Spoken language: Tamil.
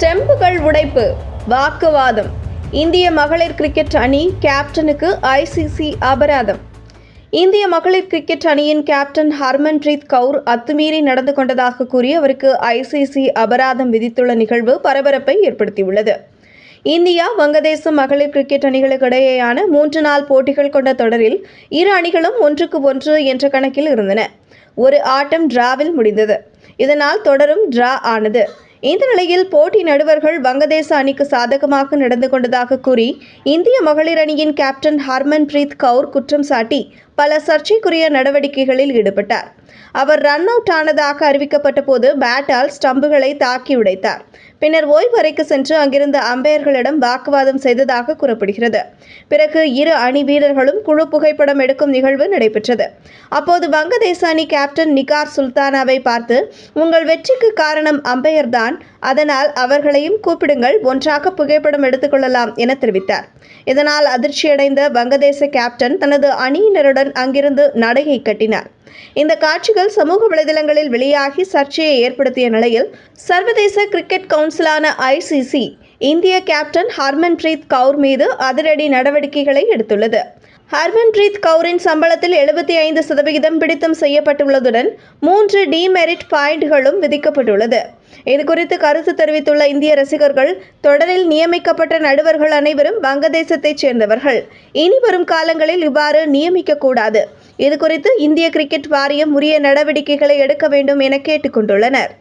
ஸ்டெம்புகள் உடைப்பு வாக்குவாதம். இந்திய மகளிர் கிரிக்கெட் அணி கேப்டனுக்கு ஐசிசி அபராதம். இந்திய மகளிர் கிரிக்கெட் அணியின் கேப்டன் ஹர்மன்ப்ரீத் கவுர் அத்துமீறி நடந்து கொண்டதாக கூறி அவருக்கு ஐசிசி அபராதம் விதித்துள்ள நிகழ்வு பரபரப்பை ஏற்படுத்தியுள்ளது. இந்தியா வங்கதேசம் மகளிர் கிரிக்கெட் அணிகளுக்கு இடையேயான மூன்று நாள் போட்டிகள் கொண்ட தொடரில் இரு அணிகளும் ஒன்றுக்கு ஒன்று என்ற கணக்கில் இருந்தன. ஒரு ஆட்டம் டிராவில் முடிந்தது. இதனால் தொடரும் டிரா ஆனது. இந்த நிலையில் போட்டி நடுவர்கள் வங்கதேச அணிக்கு சாதகமாக நடந்து கொண்டதாக கூறி இந்திய மகளிர் அணியின் கேப்டன் ஹர்மன்பிரீத் கவுர் குற்றம் சாட்டி பல சர்ச்சைக்குரிய நடவடிக்கைகளில் ஈடுபட்டார். அவர் ரன் அவுட் ஆனதாக அறிவிக்கப்பட்ட போது பேட்டால் ஸ்டம்புகளை தாக்கி உடைத்தார். பின்னர் ஓய்வறைக்கு சென்று அங்கிருந்த அம்பையர்களிடம் வாக்குவாதம் செய்ததாக கூறப்படுகிறது. பிறகு இரு அணி வீரர்களும் குழு புகைப்படம் எடுக்கும் நிகழ்வு நடைபெற்றது. அப்போது வங்கதேச அணி கேப்டன் நிகார் சுல்தானாவை பார்த்து உங்கள் வெற்றிக்கு காரணம் அம்பையர் தான் அதனால் அவர்களையும் கூப்பிடுங்கள். ஒன்றாக புகைப்படம் எடுத்துக்கொள்ளலாம் என தெரிவித்தார். இதனால் அதிர்ச்சியடைந்த வங்கதேச கேப்டன் தனது அணியினருடன் அங்கிருந்து நடையை கட்டினார். இந்த காட்சிகள் சமூக வலைதளங்களில் வெளியாகி சர்ச்சையை ஏற்படுத்திய நிலையில் சர்வதேச கிரிக்கெட் கவுன்சிலான ஐசிசி இந்திய கேப்டன் ஹர்மன்பிரீத் கவுர் மீது அதிரடி நடவடிக்கைகளை எடுத்துள்ளது. ஹர்மன்பிரீத் கவுரின் சம்பளத்தில் எழுபத்தி ஐந்து சதவிகிதம் பிடித்தம் செய்யப்பட்டுள்ளதுடன் மூன்று டிமெரிட் பாயிண்ட்களும் விதிக்கப்பட்டுள்ளது. இது குறித்து கருத்து தெரிவித்துள்ள இந்திய ரசிகர்கள் தொடரில் நியமிக்கப்பட்ட நடுவர்கள் அனைவரும் வங்கதேசத்தைச் சேர்ந்தவர்கள். இனி வரும் காலங்களில் இவ்வாறு நியமிக்கக்கூடாது இது குறித்து இந்திய கிரிக்கெட் வாரியம் உரிய நடவடிக்கைகளை எடுக்க வேண்டும் என கேட்டுக்கொண்டுள்ளனர்